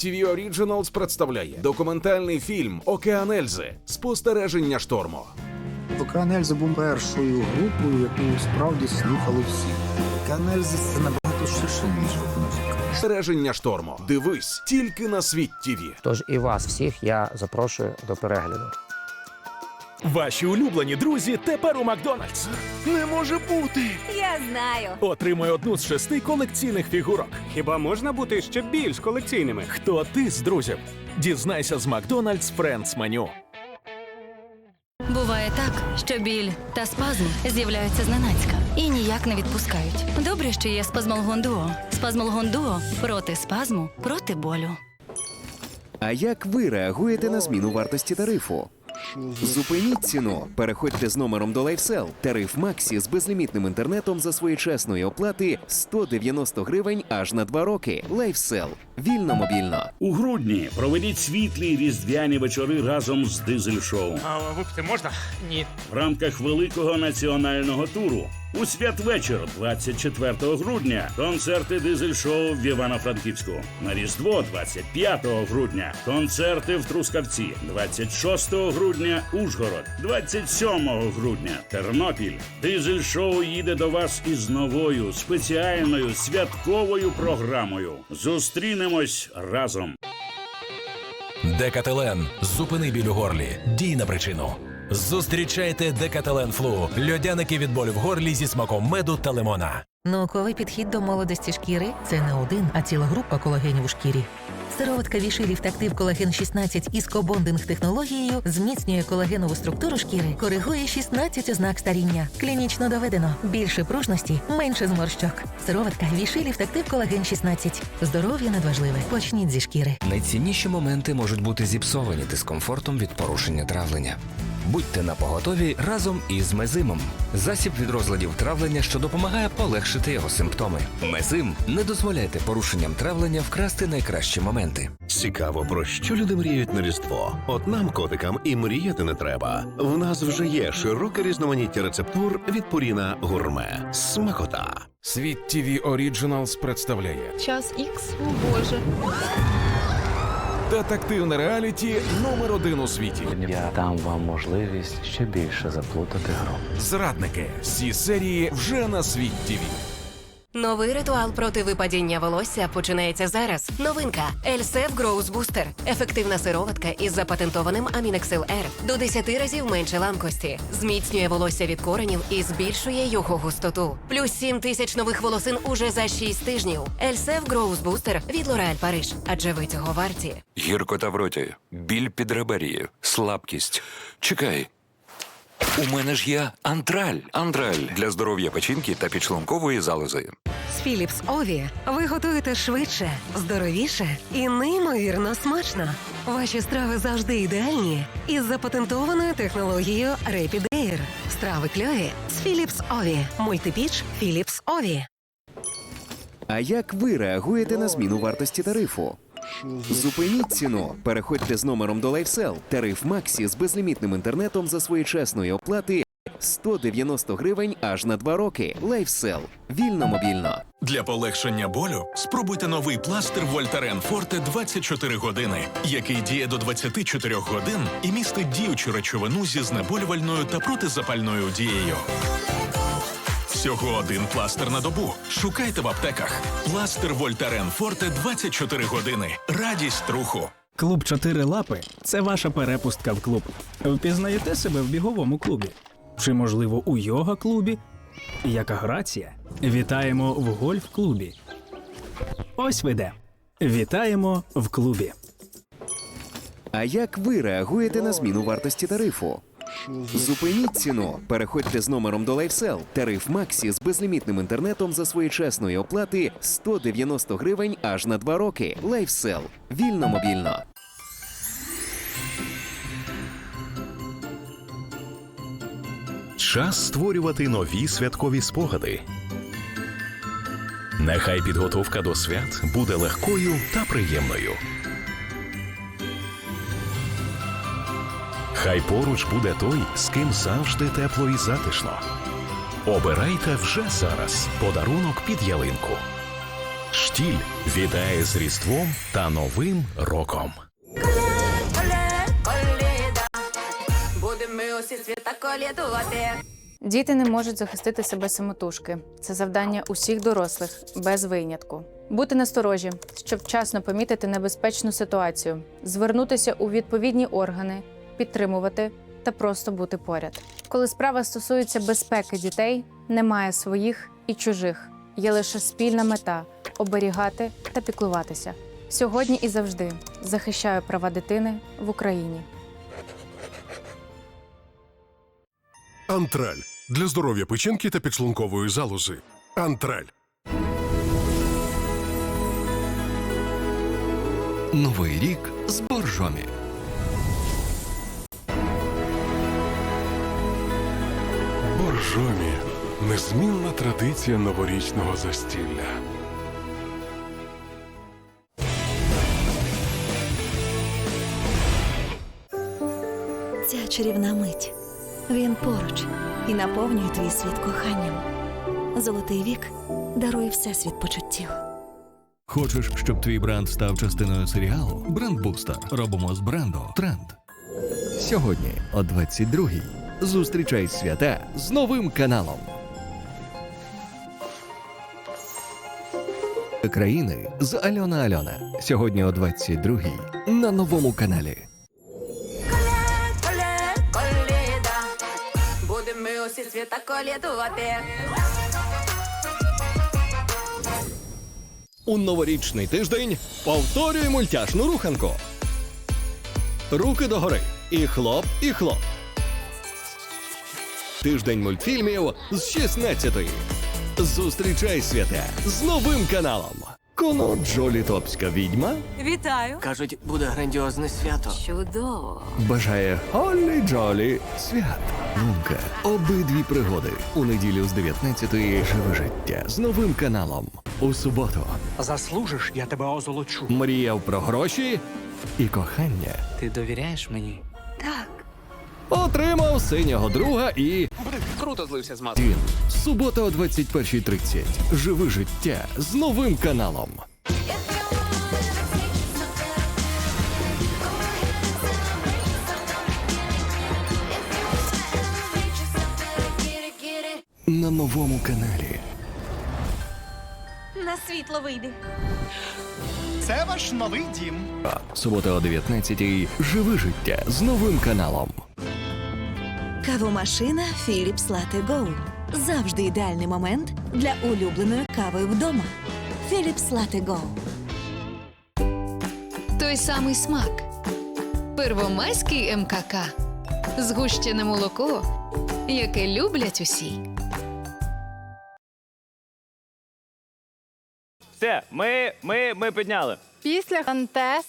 TV Originals представляє документальний фільм Океан Ельзи. Спостереження шторму. Канельзи був першою групою, яку справді слухали всі. Канельзи це набагато ширше, ніж рок-музика. Спостереження шторму. Дивись тільки на світ ТВ. Тож і вас всіх я запрошую до перегляду. Ваші улюблені друзі тепер у Макдональдс. Не може бути. Я знаю. Отримай одну з шести колекційних фігурок. Хіба можна бути ще більш колекційними? Хто ти з друзів? Дізнайся з Макдональдс Friends меню. Буває так, що біль та спазм з'являються зненацька і ніяк не відпускають. Добре, що є спазмолгон дуо. Спазмолгон дуо проти спазму, проти болю. А як ви реагуєте на зміну вартості тарифу? Зупиніть ціну. Переходьте з номером до LifeSell. Тариф Максі з безлімітним інтернетом за своєчасної оплати 190 гривень аж на 2 роки. LifeSell. Вільно мобільно. У грудні проведіть світлі різдвяні вечори разом з дизель-шоу А випити можна? Ні. в рамках великого національного туру. У святвечір, 24 грудня, концерти дизель-шоу в Івано-Франківську. На Різдво, 25 грудня, концерти в Трускавці, 26 грудня Ужгород, 27 грудня Тернопіль. Дизель-шоу їде до вас із новою спеціальною святковою програмою. Зустрінемось разом. Декателен. Зупини біль у горлі. Дій на причину. Зустрічайте Декателен Флу. Льодяники від болю в горлі зі смаком меду та лимона. Науковий підхід до молодості шкіри це не один, а ціла група колагенів у шкірі. Сироватка Вішилів Тактив Колаген 16 із кобондинг технологією зміцнює колагенову структуру шкіри, коригує 16 ознак старіння. Клінічно доведено більше пружності, менше зморщок. Сироватка Вішилів Тактив Колаген 16. Здоров'я надважливе. Почніть зі шкіри. Найцінніші моменти можуть бути зіпсовані дискомфортом від порушення травлення. Будьте на поготові разом із мезимом. Засіб від розладів травлення, що допомагає полегшити його симптоми. Мезим не дозволяйте порушенням травлення вкрасти найкращі моменти. Цікаво, про що люди мріють на Різдво. От нам, котикам, і мріяти не треба. В нас вже є широке різноманіття рецептур від Пуріна Гурме. Смакота. Світ ТВ Originals представляє Час ікс, о боже. Детективне реаліті номер один у світі. Я дам вам можливість ще більше заплутати гру. Зрадники. Всі серії вже на світ ТВ. Новий ритуал проти випадіння волосся починається зараз. Новинка Ельсев Гроуз Бустер. Ефективна сироватка із запатентованим Амінексил R. До 10 разів менше ламкості. Зміцнює волосся від коренів і збільшує його густоту. Плюс 7 тисяч нових волосин уже за 6 тижнів. Ельсев Гроуз Бустер від Лореаль Париж. Адже ви цього варті. Гіркота в роті, біль під ребер'ї, слабкість. Чекай. У мене ж є антраль. Антраль для здоров'я печінки та підшлункової залози. З Філіпс Ові ви готуєте швидше, здоровіше і неймовірно смачно. Ваші страви завжди ідеальні із запатентованою технологією Rapid Air. Страви кльові з Філіпс Ові. Мультипіч Філіпс Ові. А як ви реагуєте на зміну вартості тарифу? Зупиніть ціну. Переходьте з номером до LifeSell. Тариф Максі з безлімітним інтернетом за своєчасної оплати 190 гривень аж на 2 роки. LifeSell. Вільно мобільно. Для полегшення болю спробуйте новий пластир Вольтарен Форте 24 години, який діє до 24 годин і містить діючу речовину зі знеболювальною та протизапальною дією. Всього один пластир на добу. Шукайте в аптеках. Пластир Вольтарен Форте 24 години. Радість руху. Клуб «Чотири лапи це ваша перепустка в клуб. Впізнаєте себе в біговому клубі? Чи, можливо, у йога-клубі? Яка грація? Вітаємо в гольф-клубі. Ось ви де. Вітаємо в клубі. А як ви реагуєте на зміну вартості тарифу? Зупиніть ціну. Переходьте з номером до LifeSell. Тариф Максі з безлімітним інтернетом за своєчасної оплати 190 гривень аж на 2 роки. LifeSell. Вільно мобільно. Час створювати нові святкові спогади. Нехай підготовка до свят буде легкою та приємною. Хай поруч буде той, з ким завжди тепло і затишно. Обирайте вже зараз подарунок під ялинку. Штіль вітає з Різдвом та Новим роком. Будемо усі світа колядувати. Діти не можуть захистити себе самотужки. Це завдання усіх дорослих без винятку. Бути насторожі, щоб вчасно помітити небезпечну ситуацію, звернутися у відповідні органи, підтримувати та просто бути поряд. Коли справа стосується безпеки дітей, немає своїх і чужих. Є лише спільна мета оберігати та піклуватися. Сьогодні і завжди захищаю права дитини в Україні. Антраль для здоров'я печінки та підшлункової залози. Антраль. Новий рік з боржомі. Боржомі незмінна традиція новорічного застілля. Ця чарівна мить. Він поруч і наповнює твій світ коханням. Золотий вік дарує всесвіт почуттів. Хочеш, щоб твій бренд став частиною серіалу? Брендбустер. Робимо з бренду тренд. Сьогодні о 22-й. Зустрічай свята з новим каналом. Країни з Альона Альона. Сьогодні о 22-й на новому каналі. Будемо ми усі світа колядувати. У новорічний тиждень повторюй мультяшну руханку. Руки догори. І хлоп, і хлоп. Тиждень мультфільмів з 16-ї. Зустрічай свята з новим каналом. Коно Джолі Топська відьма Вітаю! Кажуть, буде грандіозне свято. Чудово! бажає Холлі Джолі свят. Лунка. Обидві пригоди. У неділю з 19-ї живе життя з новим каналом. У суботу Заслужиш, я тебе озолочу. мріяв про гроші і кохання. Ти довіряєш мені? Отримав синього друга і Круто злився з Він. Субота о 21.30. Живи життя з новим каналом. На новому каналі. На світло вийди. Це ваш новий дім. Субота о 19.00. Живи життя з новим каналом. Кавомашина Philips Latte Go. Завжди ідеальний момент для улюбленої кави вдома. Philips Latte Go. Той самий смак. Первомайський МКК. Згущене молоко, яке люблять усі. Все, ми, ми, ми підняли. Після Антес